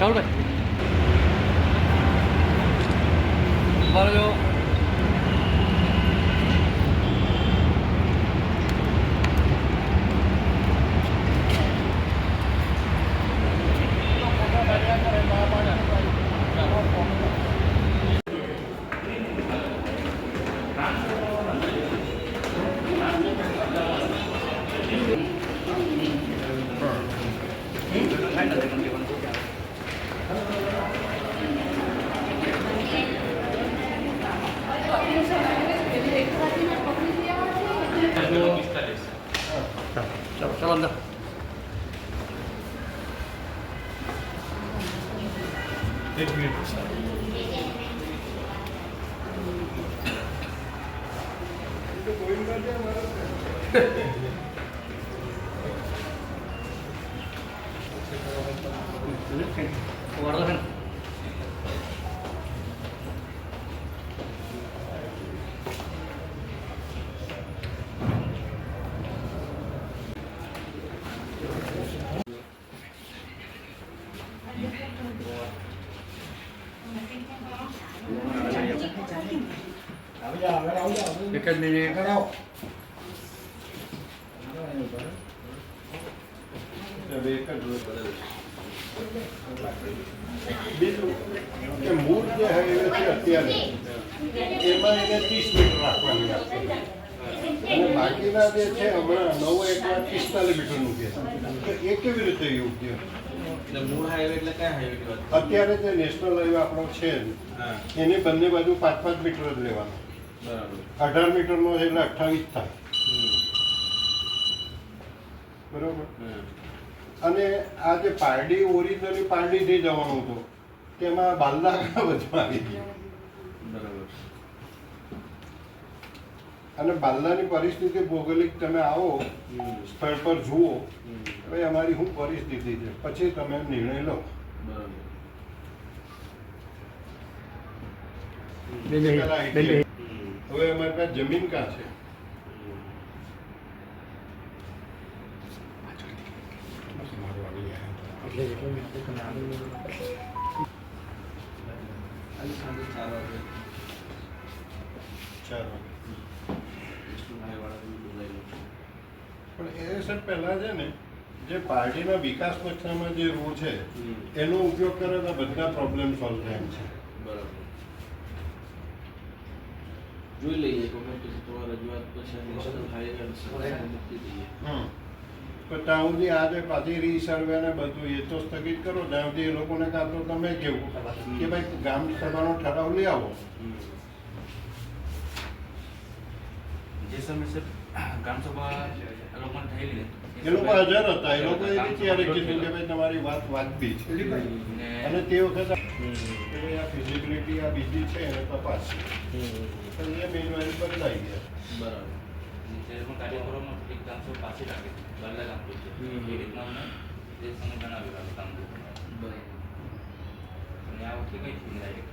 ചവിട് പറഞ്ഞോ રહેજો ચાલો ચાલો અંદર એક મિનિટ વાળો છે ને એક જ મિનિટ હવે એક જ મૂળ જે હાઈવે છે અત્યારે એમાં એને ત્રીસ મીટર રાખવાની બાકીના જે છે હમણાં નવો એક વાર પિસ્તાલીસ મીટરનું છે એ કેવી રીતે યોગ્ય? એટલે મૂળ હાઈવે એટલે કયા હાઈવે વાત અત્યારે જે નેશનલ હાઈવે આપણો છે એની બંને બાજુ પાંચ પાંચ મીટર જ લેવાનો. બરાબર. અઢાર મીટરનો એટલે અઠ્ઠાવીસ થાય. બરોબર? અને આ જે પારડી ઓરિજિનલી જે જવાનું હતું તેમાં બાલદા બધું આવી ગયા. બરાબર. અને બાલદાની પરિસ્થિતિ ભૌગોલિક તમે આવો સ્થળ પર જુઓ ભાઈ હવે અમારી શું પરિસ્થિતિ છે? પછી તમે નિર્ણય લો. હવે અમારી પાસે જમીન ક્યાં છે? ચાર વાગે ચાર વાગે. વિષ્ણુ ભાઈવાળાને બોલાવી લઉં. પણ એ સર પહેલાં છે ને જે પાર્ટીના વિકાસ પક્ષમાં જે રૂલ છે એનો ઉપયોગ કરે તો બધા પ્રોબ્લેમ સોલ્વ થાય એમ છે. બરાબર. જોઈ લઈએ કોમેન્ટ પછી તમારા રજૂઆત પછી પણ ત્યાં સુધી આજે પાછી રીસર્વે ને બધું એ તો સ્થગિત કરો ત્યાં સુધી એ લોકોને કાં તો તમે કેવું કે ભાઈ ગામ સભાનો ઠરાવ લઈ આવો. જે સમયસર ગ્રામસભા લોકોને થયેલી એ લોકો હાજર હતા. એ લોકો ત્યારે કીધું કે ભાઈ તમારી વાત વાજબી છે. અને તે વખત આ ફિઝિબિલિટી આ બીજી છે એને તપાસ પણ એ મેન્યુઅલ બદલાઈ ગયા. બરાબર. પણ કાર્યક્રમમાં એક ગામસો પાછી લાગે બદલા ગામ છે. એ રીતના અમને તે સમય જણાવ્યું કામ બરાબર. અને આ વખતે કંઈ થયું? ડાયરેક્ટ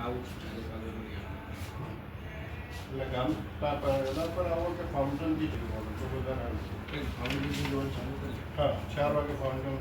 આવું જ મળીએ. એટલે ગામ તા- પ- એના પર આવો કે ફાઉન્ટનથી જોવાનું તો બધા આવે. કંઈક ચાલુ કરી હા ચાર વાગે ફાઉન્ટન